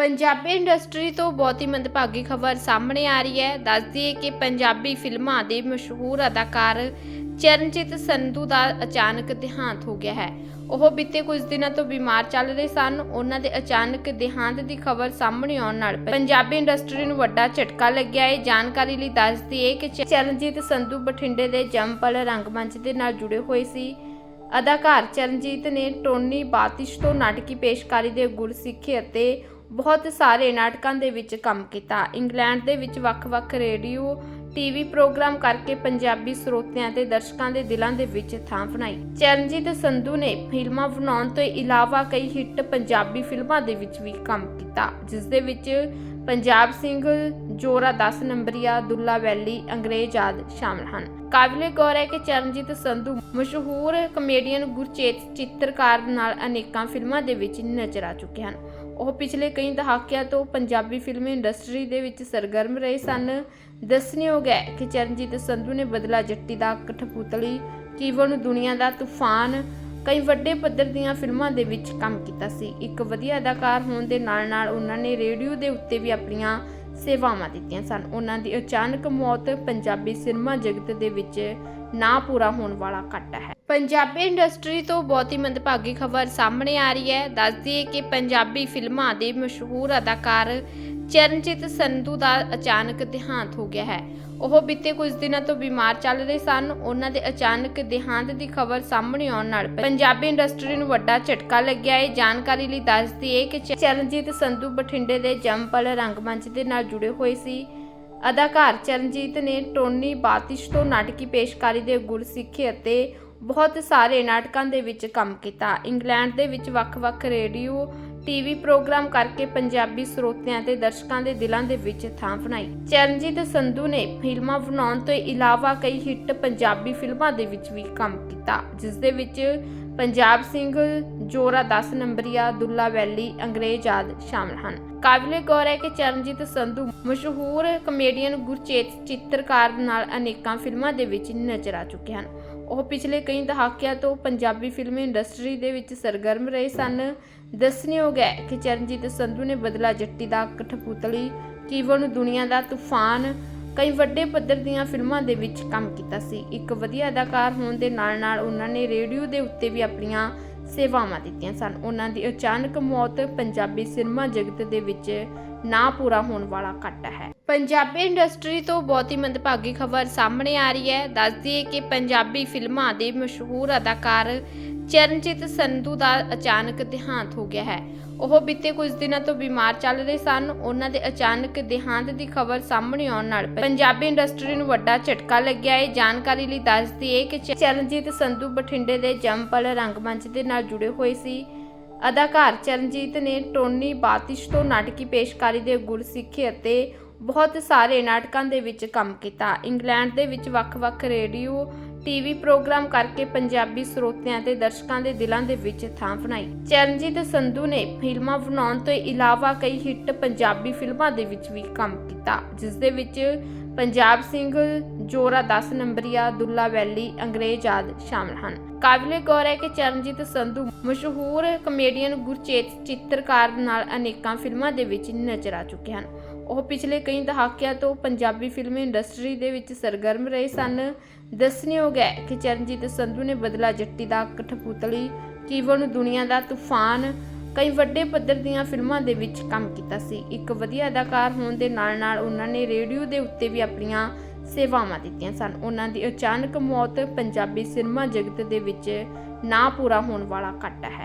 Punjabi industry ਤੋਂ ਬਹੁਤ ਹੀ ਮੰਦਭਾਗੀ ਖਬਰ ਸਾਹਮਣੇ ਆ ਰਹੀ ਹੈ। ਦੱਸਦੀ ਹੈ ਕਿ ਪੰਜਾਬੀ ਫਿਲਮਾਂ ਦੇ ਮਸ਼ਹੂਰ ਅਦਾਕਾਰ ਚਰਨਜੀਤ ਸੰਧੂ ਦਾ ਅਚਾਨਕ ਦੇਹਾਂਤ ਹੋ ਗਿਆ ਹੈ। ਉਹ ਬੀਤੇ ਕੁਝ ਦਿਨਾਂ ਤੋਂ ਬਿਮਾਰ ਚੱਲ ਰਹੇ ਸਨ। ਉਹਨਾਂ ਦੇ ਅਚਾਨਕ ਦੇਹਾਂਤ ਦੀ ਖਬਰ ਸਾਹਮਣੇ ਆਉਣ ਨਾਲ ਪੰਜਾਬੀ ਇੰਡਸਟਰੀ ਨੂੰ ਵੱਡਾ ਝਟਕਾ ਲੱਗਿਆ ਹੈ। ਜਾਣਕਾਰੀ ਲਈ ਦੱਸਦੀ ਹੈ ਕਿ ਚਰਨਜੀਤ ਸੰਧੂ ਬਠਿੰਡੇ ਦੇ ਜੰਮਪਲ ਰੰਗਮੰਚ ਦੇ ਨਾਲ ਜੁੜੇ ਹੋਏ ਸੀ। ਅਦਾਕਾਰ ਚਰਨਜੀਤ ਨੇ ਟੋਨੀ ਬਾਤਿਸ਼ ਤੋਂ ਨਾਟਕੀ ਪੇਸ਼ਕਾਰੀ ਦੇ ਗੁਰ ਸਿੱਖੇ ਅਤੇ ਬਹੁਤ ਸਾਰੇ ਨਾਟਕਾਂ ਦੇ ਵਿੱਚ ਕੰਮ ਕੀਤਾ। ਇੰਗਲੈਂਡ ਦੇ ਵਿੱਚ ਵੱਖ-ਵੱਖ ਰੇਡੀਓ, ਟੀਵੀ ਪ੍ਰੋਗਰਾਮ ਕਰਕੇ ਪੰਜਾਬੀ ਸਰੋਤਿਆਂ ਤੇ ਦਰਸ਼ਕਾਂ ਦੇ ਦਿਲਾਂ ਦੇ ਵਿੱਚ ਥਾਂ ਬਣਾਈ। ਚਰਨਜੀਤ ਸੰਧੂ ਨੇ ਫਿਲਮਾਂ ਬਣਾਉਣ ਤੋਂ ਇਲਾਵਾ ਕਈ ਹਿੱਟ ਪੰਜਾਬੀ ਫਿਲਮਾਂ ਦੇ ਵਿੱਚ ਵੀ ਕੰਮ ਕੀਤਾ, ਜਿਸ ਦੇ ਵਿੱਚ ਪੰਜਾਬ ਸਿੰਘ, ਜੋਰਾ 10 ਨੰਬਰੀਆ, ਦੁੱਲਾ ਵੈਲੀ, ਅੰਗਰੇਜ਼ ਆਦਿ ਸ਼ਾਮਲ ਹਨ। ਕਾਬਿਲੇ ਗੌਰ ਹੈ ਕਿ ਚਰਨਜੀਤ ਸੰਧੂ ਮਸ਼ਹੂਰ ਕਮੇਡੀਅਨ ਗੁਰਚੇਤ ਚਿੱਤਰਕਾਰ ਨਾਲ ਅਨੇਕਾਂ ਫਿਲਮਾਂ ਦੇ ਵਿੱਚ ਨਜ਼ਰ ਆ ਚੁੱਕੇ ਹਨ। ਉਹ ਪਿਛਲੇ ਕਈ ਦਹਾਕਿਆਂ ਤੋਂ ਪੰਜਾਬੀ ਫਿਲਮ ਇੰਡਸਟਰੀ ਦੇ ਵਿੱਚ ਸਰਗਰਮ ਰਹੇ ਸਨ। ਦੱਸਣਯੋਗ ਹੈ ਕਿ ਚਰਨਜੀਤ ਸੰਧੂ ਨੇ ਬਦਲਾ ਜੱਟੀ ਦਾ ਕਠਪੁਤਲੀ ਜੀਵਨ ਦੁਨੀਆ ਦਾ ਤੂਫਾਨ, ਕਈ ਵੱਡੇ ਪੱਧਰ ਦੀਆਂ ਫਿਲਮਾਂ ਦੇ ਵਿੱਚ ਕੰਮ ਕੀਤਾ ਸੀ। ਇੱਕ ਵਧੀਆ ਅਦਾਕਾਰ ਹੋਣ ਦੇ ਨਾਲ-ਨਾਲ ਉਹਨਾਂ ਨੇ ਰੇਡੀਓ ਦੇ ਉੱਤੇ ਵੀ ਆਪਣੀਆਂ ਸੇਵਾਵਾਂ ਦਿੱਤੀਆਂ ਸਨ। ਉਹਨਾਂ ਦੀ ਅਚਾਨਕ ਮੌਤ ਪੰਜਾਬੀ ਸਿਨੇਮਾ ਜਗਤ ਦੇ ਵਿੱਚ ਨਾ ਪੂਰਾ ਹੋਣ ਵਾਲਾ ਘਾਟਾ ਹੈ। ਪੰਜਾਬੀ ਇੰਡਸਟਰੀ ਤੋਂ ਬਹੁਤ ਹੀ ਮੰਦਭਾਗੀ ਖਬਰ ਸਾਹਮਣੇ ਆ ਰਹੀ ਹੈ। ਦੱਸਦੀ ਹੈ ਕਿ ਪੰਜਾਬੀ ਫਿਲਮਾਂ ਦੇ ਮਸ਼ਹੂਰ ਅਦਾਕਾਰ ਚਰਨਜੀਤ ਸੰਧੂ ਦਾ ਅਚਾਨਕ ਦੇਹਾਂਤ ਹੋ ਗਿਆ ਹੈ। ਉਹ ਬੀਤੇ ਕੁਝ ਦਿਨਾਂ ਤੋਂ ਬਿਮਾਰ ਚੱਲ ਰਹੇ ਸਨ। ਉਹਨਾਂ ਦੇ ਅਚਾਨਕ ਦੇਹਾਂਤ ਦੀ ਖਬਰ ਸਾਹਮਣੇ ਆਉਣ ਨਾਲ ਪੰਜਾਬੀ ਇੰਡਸਟਰੀ ਨੂੰ ਵੱਡਾ ਝਟਕਾ ਲੱਗਿਆ ਹੈ। ਜਾਣਕਾਰੀ ਲਈ ਦੱਸਦੀ ਹੈ ਕਿ ਚਰਨਜੀਤ ਸੰਧੂ ਬਠਿੰਡੇ ਦੇ ਜੰਮਪਲ ਰੰਗਮੰਚ ਦੇ ਨਾਲ ਜੁੜੇ ਹੋਏ ਸੀ। ਅਦਾਕਾਰ ਚਰਨਜੀਤ ਨੇ ਟੋਨੀ ਬਾਤਿਸ਼ ਤੋਂ ਨਾਟਕੀ ਪੇਸ਼ਕਾਰੀ ਦੇ ਗੁਰ ਸਿੱਖੇ ਅਤੇ ਬਹੁਤ ਸਾਰੇ ਨਾਟਕਾਂ ਦੇ ਵਿੱਚ ਕੰਮ ਕੀਤਾ। ਇੰਗਲੈਂਡ ਦੇ ਵਿੱਚ ਵੱਖ-ਵੱਖ ਰੇਡੀਓ ਟੀਵੀ ਪ੍ਰੋਗਰਾਮ ਕਰਕੇ ਪੰਜਾਬੀ ਸਰੋਤਿਆਂ ਤੇ ਦਰਸ਼ਕਾਂ ਦੇ ਦਿਲਾਂ ਦੇ ਵਿੱਚ ਥਾਂ ਬਣਾਈ। ਚਰਨਜੀਤ ਸੰਧੂ ਨੇ ਫਿਲਮਾਂ ਬਣਾਉਣ ਤੋਂ ਇਲਾਵਾ ਕਈ ਹਿੱਟ ਪੰਜਾਬੀ ਫਿਲਮਾਂ ਦੇ ਵਿੱਚ ਵੀ ਕੰਮ ਕੀਤਾ, ਜਿਸ ਦੇ ਵਿੱਚ ਪੰਜਾਬ ਸਿੰਘ, ਜੋਰਾ 10 ਨੰਬਰੀਆ, ਦੁੱਲਾ ਵੈਲੀ, ਅੰਗਰੇਜ਼ ਆਦਿ ਸ਼ਾਮਲ ਹਨ। ਕਾਬਿਲੇ ਗੌਰ ਹੈ ਕਿ ਚਰਨਜੀਤ ਸੰਧੂ ਮਸ਼ਹੂਰ ਕਮੇਡੀਅਨ ਗੁਰਚੇਤ ਚਿੱਤਰਕਾਰ ਨਾਲ ਅਨੇਕਾਂ ਫਿਲਮਾਂ ਦੇ ਵਿੱਚ ਨਜ਼ਰ ਆ ਚੁੱਕੇ ਹਨ। ਉਹ ਪਿਛਲੇ ਕਈ ਦਹਾਕਿਆਂ ਤੋਂ ਪੰਜਾਬੀ ਫਿਲਮ ਇੰਡਸਟਰੀ ਦੇ ਵਿੱਚ ਸਰਗਰਮ ਰਹੇ ਸਨ। ਦੱਸਣਯੋਗ ਹੈ ਕਿ ਚਰਨਜੀਤ ਸੰਧੂ ਨੇ ਬਦਲਾ ਜੱਟੀ ਦਾ ਕਠਪੁਤਲੀ ਜੀਵਨ ਦੁਨੀਆ ਦਾ ਤੂਫਾਨ ਕਈ ਵੱਡੇ ਪੱਧਰ ਦੀਆਂ ਫਿਲਮਾਂ ਦੇ ਵਿੱਚ ਕੰਮ ਕੀਤਾ ਸੀ। ਇੱਕ ਵਧੀਆ ਅਦਾਕਾਰ ਹੋਣ ਦੇ ਨਾਲ-ਨਾਲ ਉਹਨਾਂ ਨੇ ਰੇਡੀਓ ਦੇ ਉੱਤੇ ਵੀ ਆਪਣੀਆਂ ਸੇਵਾਵਾਂ ਦਿੱਤੀਆਂ ਸਨ। ਉਹਨਾਂ ਦੀ ਅਚਾਨਕ ਮੌਤ ਪੰਜਾਬੀ ਸਿਨੇਮਾ ਜਗਤ ਦੇ ਵਿੱਚ ਨਾ ਪੂਰਾ ਹੋਣ ਵਾਲਾ ਘਾਟਾ ਹੈ। ਪੰਜਾਬੀ ਇੰਡਸਟਰੀ ਤੋਂ ਬਹੁਤ ਹੀ ਮੰਦਭਾਗੀ ਖਬਰ ਸਾਹਮਣੇ ਆ ਰਹੀ ਹੈ। ਦੱਸਦੀ ਹੈ ਕਿ ਪੰਜਾਬੀ ਫਿਲਮਾਂ ਦੇ ਮਸ਼ਹੂਰ ਅਦਾਕਾਰ ਚਰਨਜੀਤ ਸੰਧੂ ਦਾ ਅਚਾਨਕ ਦੇਹਾਂਤ ਹੋ ਗਿਆ ਹੈ। ਉਹ ਬੀਤੇ ਕੁਝ ਦਿਨਾਂ ਤੋਂ ਬਿਮਾਰ ਚੱਲ ਰਹੇ ਸਨ। ਉਹਨਾਂ ਦੇ ਅਚਾਨਕ ਦੇਹਾਂਤ ਦੀ ਖਬਰ ਸਾਹਮਣੇ ਆਉਣ ਨਾਲ ਪੰਜਾਬੀ ਇੰਡਸਟਰੀ ਨੂੰ ਵੱਡਾ ਝਟਕਾ ਲੱਗਿਆ ਹੈ। ਜਾਣਕਾਰੀ ਲਈ ਦੱਸਦੀ ਹੈ ਕਿ ਚਰਨਜੀਤ ਸੰਧੂ ਬਠਿੰਡੇ ਦੇ ਜੰਮਪਲ ਰੰਗਮੰਚ ਦੇ ਨਾਲ ਜੁੜੇ ਹੋਏ ਸੀ। ਅਦਾਕਾਰ ਚਰਨਜੀਤ ਨੇ ਟੋਨੀ ਬਾਤਿਸ਼ ਤੋਂ ਨਾਟਕੀ ਪੇਸ਼ਕਾਰੀ ਦੇ ਗੁਰ ਸਿੱਖੇ ਅਤੇ ਬਹੁਤ ਸਾਰੇ ਨਾਟਕਾਂ ਦੇ ਵਿੱਚ ਕੰਮ ਕੀਤਾ। ਇੰਗਲੈਂਡ ਦੇ ਵਿੱਚ ਵੱਖ-ਵੱਖ ਰੇਡੀਓ, ਟੀਵੀ ਪ੍ਰੋਗਰਾਮ ਕਰਕੇ ਪੰਜਾਬੀ ਸਰੋਤਿਆਂ ਤੇ ਦਰਸ਼ਕਾਂ ਦੇ ਦਿਲਾਂ ਦੇ ਵਿੱਚ ਥਾਂ ਬਣਾਈ। ਚਰਨਜੀਤ ਸੰਧੂ ਨੇ ਫਿਲਮਾਂ ਬਣਾਉਣ ਤੋਂ ਇਲਾਵਾ ਕਈ ਹਿੱਟ ਪੰਜਾਬੀ ਫਿਲਮਾਂ ਦੇ ਵਿੱਚ ਵੀ ਕੰਮ ਕੀਤਾ, ਜਿਸ ਦੇ ਵਿੱਚ ਪੰਜਾਬ ਸਿੰਘ, ਜੋਰਾ 10 ਨੰਬਰੀਆ, ਦੁੱਲਾ ਵੈਲੀ, ਅੰਗਰੇਜ਼ ਆਦਿ ਸ਼ਾਮਲ ਹਨ। ਕਾਬਿਲੇ ਗੌਰ ਹੈ ਕਿ ਚਰਨਜੀਤ ਸੰਧੂ ਮਸ਼ਹੂਰ ਕਮੇਡੀਅਨ ਗੁਰਚੇਤ ਚਿੱਤਰਕਾਰ ਨਾਲ ਅਨੇਕਾਂ ਫਿਲਮਾਂ ਦੇ ਵਿੱਚ ਨਜ਼ਰ ਆ ਚੁੱਕੇ ਹਨ। ਉਹ ਪਿਛਲੇ ਕਈ ਦਹਾਕਿਆਂ ਤੋਂ ਪੰਜਾਬੀ ਫਿਲਮ ਇੰਡਸਟਰੀ ਦੇ ਵਿੱਚ ਸਰਗਰਮ ਰਹੇ ਸਨ। ਦੱਸਣਯੋਗ ਹੈ ਕਿ ਚਰਨਜੀਤ ਸੰਧੂ ਨੇ ਬਦਲਾ ਜੱਟੀ ਦਾ ਕਠਪੁਤਲੀ ਜੀਵਨ ਦੁਨੀਆ ਦਾ ਤੂਫਾਨ, ਕਈ ਵੱਡੇ ਪੱਧਰ ਦੀਆਂ ਫਿਲਮਾਂ ਦੇ ਵਿੱਚ ਕੰਮ ਕੀਤਾ ਸੀ। ਇੱਕ ਵਧੀਆ ਅਦਾਕਾਰ ਹੋਣ ਦੇ ਨਾਲ-ਨਾਲ ਉਹਨਾਂ ਨੇ ਰੇਡੀਓ ਦੇ ਉੱਤੇ ਵੀ ਆਪਣੀਆਂ ਸੇਵਾਵਾਂ ਦਿੱਤੀਆਂ ਸਨ। ਉਹਨਾਂ ਦੀ ਅਚਾਨਕ ਮੌਤ ਪੰਜਾਬੀ ਸਿਨੇਮਾ ਜਗਤ ਦੇ ਵਿੱਚ ਨਾ ਪੂਰਾ ਹੋਣ ਵਾਲਾ ਘਾਟਾ ਹੈ।